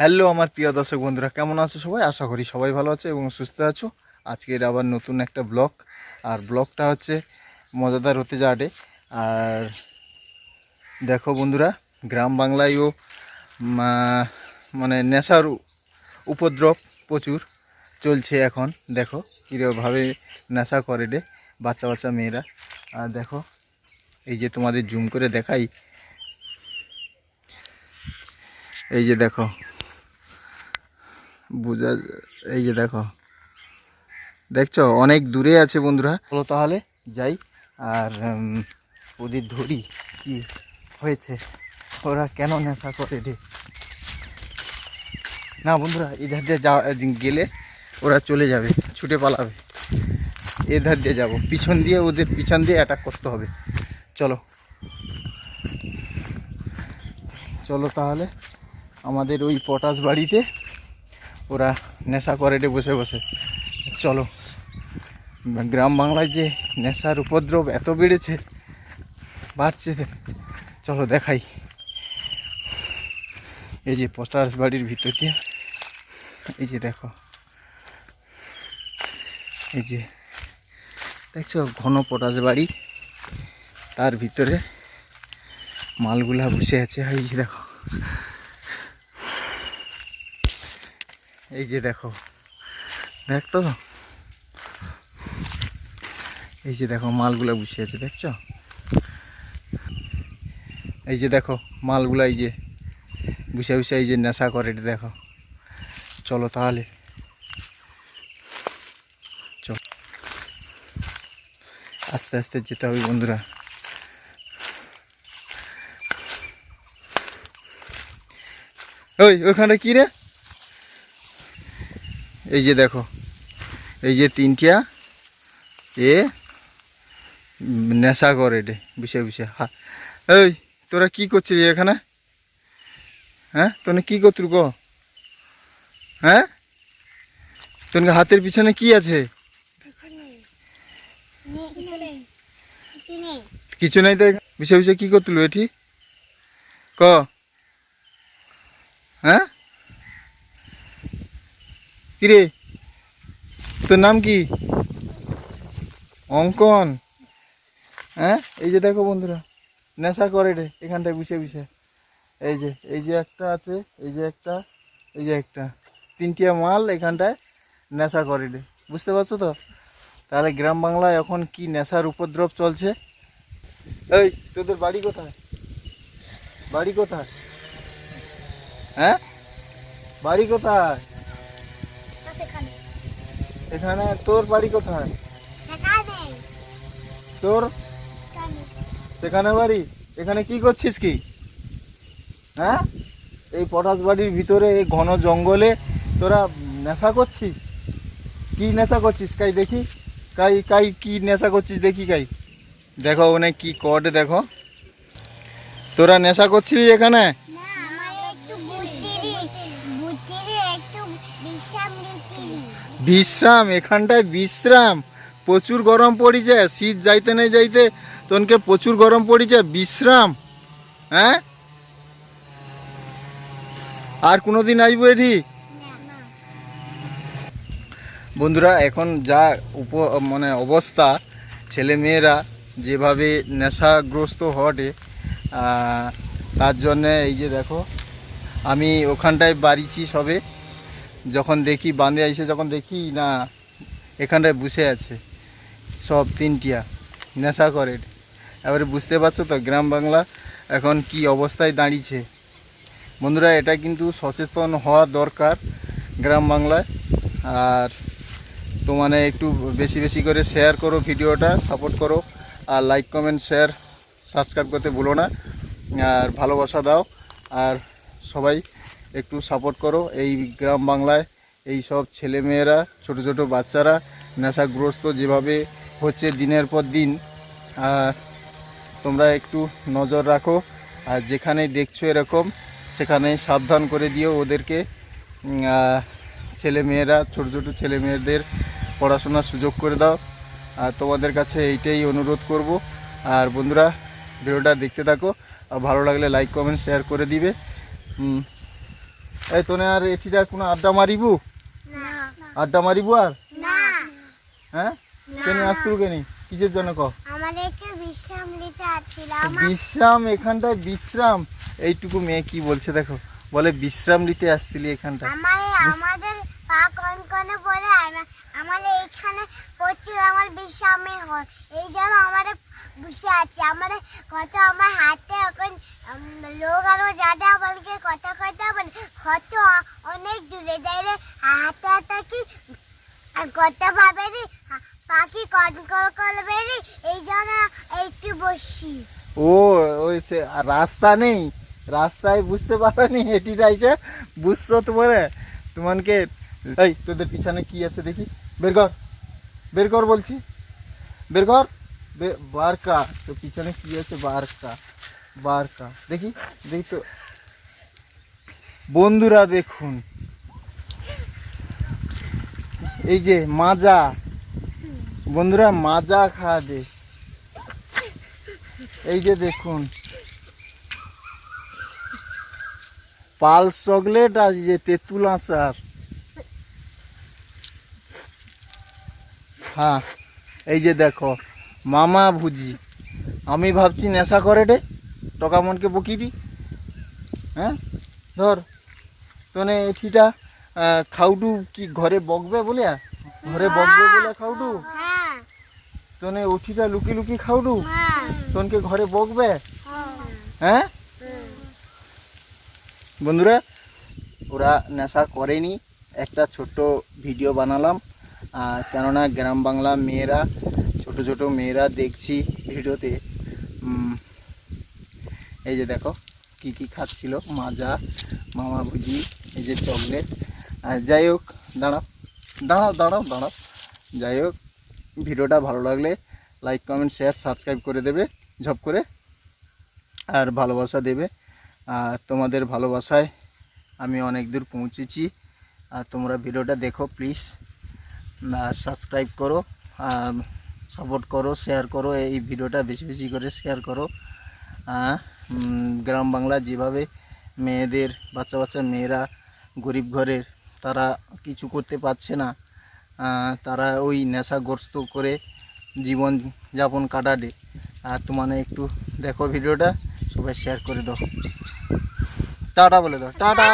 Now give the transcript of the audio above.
Hello আমার প্রিয় দর্শক বন্ধুরা, কেমন আছো সবাই? আশা করি সবাই ভালো আছে এবং সুস্থ আছো। আজকের আবার নতুন একটা ব্লগ আর ব্লগটা হচ্ছে মজাদার হতে যাটে আর দেখো বন্ধুরা, গ্রাম বাংলায়ও মানে নেশার উপদ্রব প্রচুর চলছে এখন। দেখো কীরকমভাবে নেশা করে রে বাচ্চা বাচ্চা মেয়েরা। আর দেখো, এই যে তোমাদের জুম করে দেখাই। এই যে দেখো বোঝা এই যে দেখো। দেখছ? অনেক দূরে আছে বন্ধুরা। চলো তাহলে যাই। আর ওদের ধরি। কি হয়েছে? ওরা কেন নেশা করে রে? না বন্ধুরা, এধার দিয়ে যা গেলে ওরা চলে যাবে, ছুটে পালাবে। এধার দিয়ে যাব। পিছন দিয়ে ওদের পিছন দিয়ে অ্যাটাক করতে হবে। চলো। চলো তাহলে। আমাদের ওই পটাশ বাড়িতে ওরা নেশা করে রে বসে বসে। চলো, গ্রাম বাংলায় যে নেশার উপদ্রব এত বেড়েছে, বাড়ছে চলো দেখাই। এই যে পটাশ বাড়ির ভিতর দিয়ে, এই যে দেখো। এই যে, দেখছ ঘন পটাশ বাড়ি, তার ভিতরে মালগুলা বসে আছে। এই যে দেখো এই যে দেখো, দেখ তো। এই যে দেখো, মালগুলা বসে আছে, দেখছ? এই যে দেখো, মালগুলা এই যে বসে বসে এই যে নেশা করে, এটা দেখো। চলো তাহলে। আস্তে আস্তে যেতে হবে, বন্ধুরা। ওই, ওখানে কি রে? এই যে দেখো, এই যে তিনটিয়া, এ, নেশা করে রে বসে বসে হা, এই, তোরা কি করছিস এখানে? হ্যাঁ তোনে কি করতু গো হ্যাঁ? তোর হাতের পিছনে কি আছে? কিছু নাই দেখ বসে বসে কি করতুলো এটি? ক? হ্যাঁ? কিরে? তোর নাম কি? অঙ্কন। হ্যাঁ? এই যে দেখো বন্ধুরা, নেশা করে রে, এখানটায় বসে বসে। এই যে এই যে একটা আছে, এই যে একটা, এই যে একটা। তিনটিয়া মাল এখানটায় নেশা করে রে। বুঝতে পারছ তো? তাহলে গ্রাম বাংলায় এখন কি নেশার উপদ্রব চলছে? এই, তোদের বাড়ি কোথায়? বাড়ি কোথায়? হ্যাঁ? বাড়ি কোথায়? এখানে তোর বাড়ি কোথায়? তোর? সেখানে বাড়ি? এখানে কি করছিস কি? হ্যাঁ? এই পটাশ বাড়ির ভিতরে, এই ঘন জঙ্গলে তোরা নেশা করছিস? কি নেশা করছিস? কাই দেখি। কাই কাই কি নেশা করছিস দেখি কাই। দেখো ওনে কি কট দেখো। তোরা নেশা করছিস এখানে? বিশ্রাম, এখানটায় বিশ্রাম। প্রচুর গরম পড়িছে, শীত যাইতে না যাইতে তোনকে প্রচুর গরম পড়িছে, বিশ্রাম। হ্যাঁ? আর কোনো দিন আসব এটি? বন্ধুরা, এখন যা উপ মানে অবস্থা ছেলে মেয়েরা যেভাবে নেশাগ্রস্ত হটে তার জন্যে এই যে দেখো, আমি ওখানটায় বাড়িছি সবে। যখন দেখি বাঁধে আইসে যখন দেখি, না, এখানটায় বসে আছে। সব তিনটিয়া, নেশা করে। এবারে বুঝতে পারছ তো, গ্রাম বাংলা এখন কি অবস্থায় দাঁড়িয়েছে। বন্ধুরা, এটা কিন্তু সচেতন হওয়া দরকার গ্রাম বাংলায়। আর তো মানে একটু বেশি বেশি করে শেয়ার করো ভিডিওটা সাপোর্ট করো। আর লাইক কমেন্ট শেয়ার সাবস্ক্রাইব করতে ভুলো না। আর ভালোবাসা দাও। আর সবাই একটু সাপোর্ট করো। এই গ্রাম বাংলায় এই সব ছেলেমেয়েরা, ছোট ছোট বাচ্চারা, নেশাগ্রস্ত যেভাবে হচ্ছে দিনের পর দিন তোমরা একটু নজর রাখো। আর যেখানে দেখছ এরকম, সেখানে সাবধান করে দিও ওদেরকে। ছেলে মেয়েরা ছোটো ছোটো ছেলে মেয়েদের পড়াশোনার সুযোগ করে দাও। আর তোমাদের কাছে এইটাই অনুরোধ করব। আর বন্ধুরা, ভিডিওটা দেখতে থাকো। আর ভালো লাগলে লাইক কমেন্ট শেয়ার করে দিবে। এই তোনে আর এটিটা কোনো আড্ডা মারিবু? আড্ডা মারিবু আর? হ্যাঁ? কেন আসতুল কেনি? কিসের জন্য ক বিশ্রাম এখানটায় বিশ্রাম। এইটুকু মেয়ে কি বলছে দেখো। বলে বিশ্রাম নিতে আসছিলি এখানটায়। আমার আমাদের পা পড়ে? এখানে প্রচুর আমার বিশ্রামে হয়। এই জন্য আমাদের বসে আছে আমাদের কত আমার হাতে এখন লোক আরও যাতে আমাকে কথা কথা বলে কত অনেক দূরে যাইলে হাতে হাতে কি কত পাবে রে, পাখি কন কন করবে রে, এই জন্য একটু বসি ও, ওই রাস্তা নেই। রাস্তায় বুঝতে পারোনি এটিটা আইছে বুঝছ তোমারে? তোমাকে এই, তোদের পিছনে কি আছে দেখি? বের কর। বের কর বলছি। বের কর। বারকা। তো পিছনে কি আছে? বারকা। বারকা। দেখি দেখি তো। বন্ধুরা দেখুন। এই যে মাজা। বন্ধুরা মাজা খাওয়াবে এই যে দেখুন। পাল চকলেট আর যে তেঁতুল আচার। হ্যাঁ এই যে দেখো। মামা ভুজি। আমি ভাবছি নেশা করে রে টকামনকে বকিবি। হ্যাঁ? ধর তোনে আহ, খাউডু কি ঘরে বকবে বলিয়া? ঘরে বকবে বলে খাউডু? হ্যাঁ তোনে উঠিটা লুকি লুকি হ্যাঁ তোনকে ঘরে বকবে? হ্যাঁ? বন্ধুরা ওরা নেশা করেনি। একটা ছোট্ট ভিডিও বানালাম। কেননা গ্রাম বাংলা মেয়েরা ছোট ছোট মেয়েরা দেখছি ভিডিওতে। এই যে দেখো, কি কি খাচ্ছিল, মাজা, মামা ভুজি এই যে চকলেট। আর যাই হোক, দাঁড়াও দাঁড়াও দাঁড়াও দাঁড়াও। যাই হোক, ভিডিওটা ভালো লাগলে লাইক কমেন্ট শেয়ার সাবস্ক্রাইব করে দেবে, ঝপ করে। আর ভালোবাসা দেবে। আর তোমাদের ভালোবাসায় আমি অনেক দূর পৌঁছেছি। আর তোমরা ভিডিওটা দেখো প্লিজ আর সাবস্ক্রাইব করো। আর সাপোর্ট করো শেয়ার করো, এই ভিডিওটা বেশি বেশি করে শেয়ার করো। গ্রাম বাংলা যেভাবে মেয়েদের বাচ্চা বাচ্চা মেয়েরা গরিব ঘরের, তারা কিছু করতে পারছে না তারা ওই নেশাগ্রস্ত করে জীবন যাপন কাটাবে আর তোমার একটু দেখো ভিডিওটা, সবাই শেয়ার করে দাও। টাটা বলে দাও, টাটা!